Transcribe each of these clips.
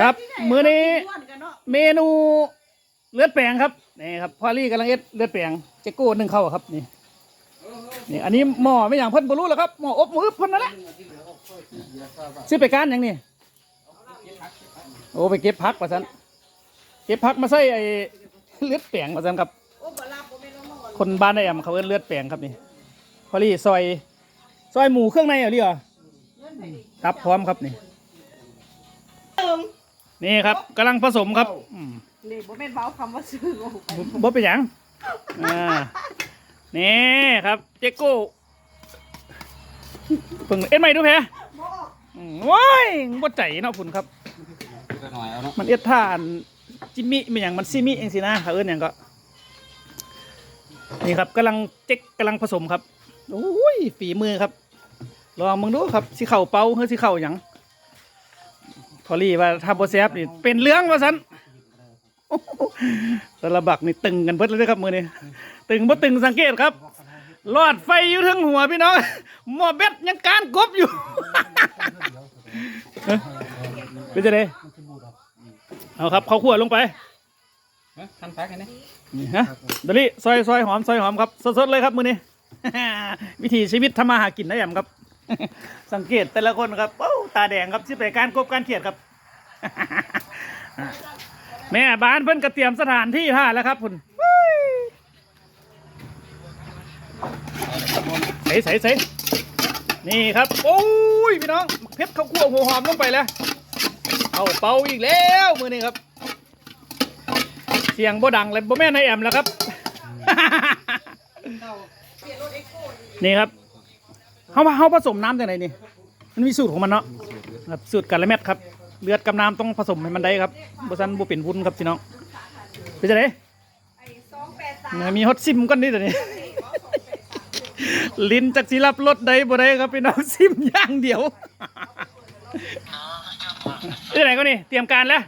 ครับ มื้อนี้ เมนูเลือดแปลงครับนี่ครับพอลี่กำลังเอ็ดเลือดแปลงเจโก้หนึ่งเข้าครับนี่นี่อันนี้หม้อไม่อย่างเพิ่นบรู้แล้วครับหม้ออบมือเพิ่นนั่นแหละซื้อไปการอย่างนี้โอ้ไปเก็บพักมาสันเก็บพักมาใส่ไอ้เลือดแปลงมาสันครับ คนบ้านไอ้แอมเขาเอิ้นเลือดแปลงครับนี่พอลี่ซอยซอยหมูเครื่องในเอาดิเหรอครับพร้อมครับนี่ นี่ครับกำลังผสมครับอืมนี่บ่แม่นเว้าคำว่าซื้อโอ้ไปบ่บ่เป็นหยังอ่านี่ครับเจโก้เพิ่งเอ็ดใหม่ดูแพรอืมว้ายบ่ใจเนาะพุ่นครับ ก็หน่อยเอาเนาะมันเอ็ดท่าอันจิมมี่เป็นอย่างมันซิมิเองสินะเขาเอิ้นอย่างก็ นี่ครับกำลังเจ๊กกำลังผสมครับโอ้ยฝีมือครับ ลองมึงดูครับสิเข่าเป่าหรือสิเข่าหยัง พอรี่ว่าถ้าโบแซบนี่เป็นเรื่องว่าสันโอ้โหสารบักนี่ตึงกันเบิดเลยเด้อครับมือนี้ตึงบ่ตึงสังเกตครับหลอดไฟอยู่ทั้งหัวพี่น้องหม้อเบ็ดยังการกบอยู่เอ้ยเป็นจะไดเอาครับเขาวขั่วลงไปเอ้ยทันแพ็กอันนี้นี่ฮะเดลี่ซอยซอยหอมซอยหอมครับสดๆเลยครับมือนี้วิถีชีวิตทำมาหากินได้แอมครับ สังเกตแต่ละคนครับโอ้ตาแดงครับที่ไปการกบการเขียดครับ แม่บ้านเพิ่นกระเตรียมสถานที่ท่าแล้วครับคุณใส่ใส่ใส่นี่ครับ โอ้ยพี่น้องเพชรข้าวคั่วหัวหอมลงไปแล้วเอาเป่าอีกแล้วมือนี้ครับ เสียงบ่ดังเลยบ่แม่นในแอมแล้วครับ นี่ครับ เขาเขาผสมน้ำจากไหนนี่ มันมีสูตรของมันเนาะครับสูตรกะละเม็ดครับ เลือดกับน้ำต้องผสมให้มันได้ครับบ่ซันบ่เป็นวุ้นครับพี่น้องเป็นจังไดไอ้283เนี่ยมีฮอตซิมกันนี่ตัวนี้ ลิ้นจากสิรับรสใดบ่ได้ครับพี่น้องซิมอย่างเดียวเป็นจังไดก็นี่เตรียมการแล้ว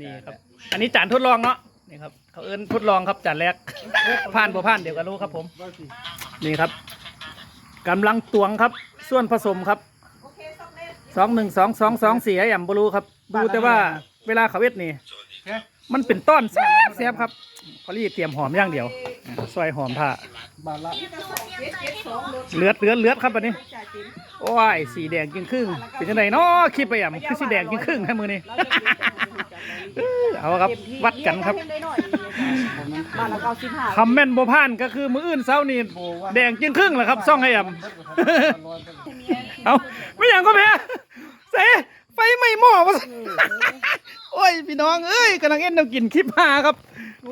นี่ครับ อันนี้จานทดลองเนาะนี่ครับเขาเอิ้นทดลองครับจานแรกผ่านบ่ผ่านเดี๋ยวก็รู้ครับผม นี่ครับ กำลังตวงครับ ส่วนผสมครับโอเคสองเม็ดสองหนึ่งสองสองสองสี่ไอ้ยำบรูครับ ดูแต่ว่าเวลาเขาเวทนี่ มันเป็นต้อนแซ่บแซ่บครับพอรีเตรียมหอมอย่างเดียวอ่าซอยหอมท่าบาทละ772รถเลือดเลือดเลือดครับอันนี้จ่ายจิ้มโอ้ยสีแดงกินครึ่งเป็นจังไดเนาะคลิปไปอะคือสีแดงกินครึ่งให้มือนี้ เอ้ยเอาครับวัดกันครับเได้หน่อยบ้านละ95คำแม่นบ่ผ่านก็คือมืออื่นเช้านี่แดงกินครึ่งแหละครับซ่องให้อ่ำเอาไม่อย่างก็แพ้เสไฟไหม้หม้อวะโอ้ยพี่น้องเอ้ยกำลังเอ็นเรากินคลิปหาครับ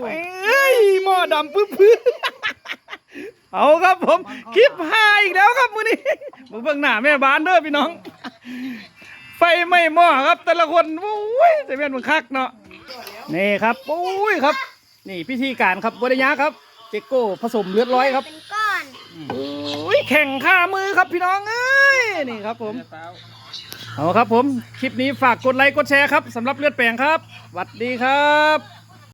ไปเอ้ยหม้อดำปื้อพื้เอาครับผมคลิปหาอีกแล้วครับมื้อนี้มาเบิ่งหน้าแม่บ้านเด้อพี่น้องไฟไหม้หม้อครับ แต่ละคนโอ้ยแต่แม่นมันคักเนาะ นี่ครับโอ้ยครับ นี่พิธีการครับบริยาครับ เจโก้ผสมเลือดร้อยครับเป็นก้อนโอ้ยแข่งข้ามือครับพี่น้องเอ้ยนี่ครับผมเปล่าเอาครับผม คลิปนี้ฝากกดไลค์กดแชร์ครับสำหรับเลือดแปลงครับสวัสดีครับ